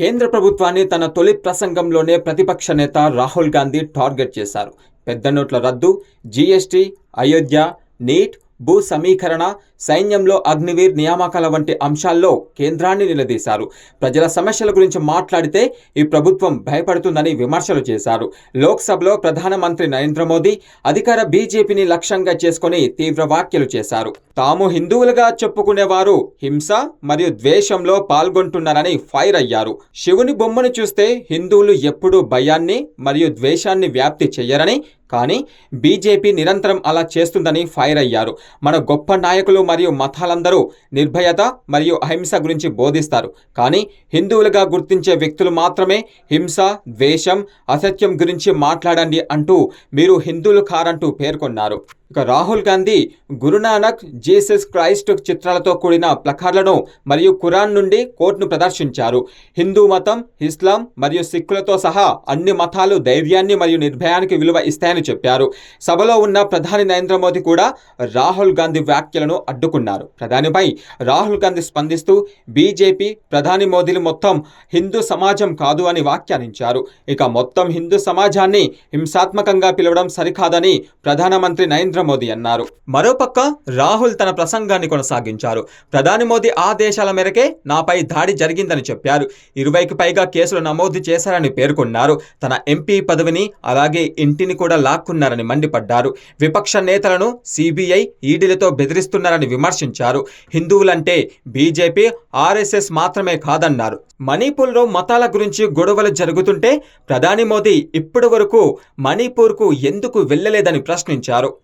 కేంద్ర ప్రభుత్వాన్ని తన తొలి ప్రసంగంలోనే ప్రతిపక్ష నేత రాహుల్ గాంధీ టార్గెట్ చేశారు. పెద్ద నోట్ల రద్దు జీఎస్టీ అయోధ్య నీట్ భూ సమీకరణ సైన్యంలో అగ్నివీర్ నియామకాల వంటి అంశాల్లో కేంద్రాన్ని నిలదీశారు. ప్రజల సమస్యల గురించి మాట్లాడితే ఈ ప్రభుత్వం భయపడుతుందని విమర్శలు చేశారు. లోక్సభలో ప్రధానమంత్రి నరేంద్ర మోదీ అధికార బీజేపీని లక్ష్యంగా చేసుకుని తీవ్ర వ్యాఖ్యలు చేశారు. తాము హిందువులుగా చెప్పుకునేవారు హింస మరియు ద్వేషంలో పాల్గొంటున్నారని ఫైర్ అయ్యారు. శివుని బొమ్మను చూస్తే హిందువులు ఎప్పుడూ భయాన్ని మరియు ద్వేషాన్ని వ్యాప్తి చేయరని కానీ బీజేపీ నిరంతరం అలా చేస్తుందని ఫైర్ అయ్యారు. మన గొప్ప నాయకులు మరియు మతాలందరూ నిర్భయత మరియు అహింస గురించి బోధిస్తారు. కానీ హిందువులుగా గుర్తించే వ్యక్తులు మాత్రమే హింస ద్వేషం అసత్యం గురించి మాట్లాడండి అంటూ మీరు హిందువులు కారంటూ పేర్కొన్నారు. ఇక రాహుల్ గాంధీ గురునానక్ జీసస్ క్రైస్ట్ చిత్రాలతో కూడిన ప్లకార్లను మరియు ఖురాన్ నుండి కోట్ను ప్రదర్శించారు. హిందూ మతం ఇస్లాం మరియు సిక్కులతో సహా అన్ని మతాలు ధైర్యాన్ని మరియు నిర్భయానికి విలువ ఇస్తాయని చెప్పారు. సభలో ఉన్న ప్రధాని నరేంద్ర మోదీ కూడా రాహుల్ గాంధీ వ్యాఖ్యలను అడ్డుకున్నారు. ప్రధానిపై రాహుల్ గాంధీ స్పందిస్తూ బీజేపీ ప్రధాని మోదీలు మొత్తం హిందూ సమాజం కాదు అని వ్యాఖ్యానించారు. ఇక మొత్తం హిందూ సమాజాన్ని హింసాత్మకంగా పిలవడం సరికాదని ప్రధానమంత్రి నరేంద్ర మోదీ అన్నారు. మరోపక్క రాహుల్ తన ప్రసంగాన్ని కొనసాగించారు. ప్రధాని మోదీ ఆదేశాల మేరకే నాపై దాడి జరిగిందని చెప్పారు. ఇరవైకి పైగా కేసులు నమోదు చేశారని పేర్కొన్నారు. తన ఎంపీ పదవిని అలాగే ఇంటిని కూడా లాక్కున్నారని మండిపడ్డారు. విపక్ష నేతలను సిబిఐ ఈడీలతో బెదిరిస్తున్నారని విమర్శించారు. హిందువులంటే బీజేపీ ఆర్ఎస్ఎస్ మాత్రమే కాదన్నారు. మణిపూర్లో మతాల గురించి గొడవలు జరుగుతుంటే ప్రధాని మోదీ ఇప్పటి వరకు మణిపూర్కు ఎందుకు వెళ్ళలేదని ప్రశ్నించారు.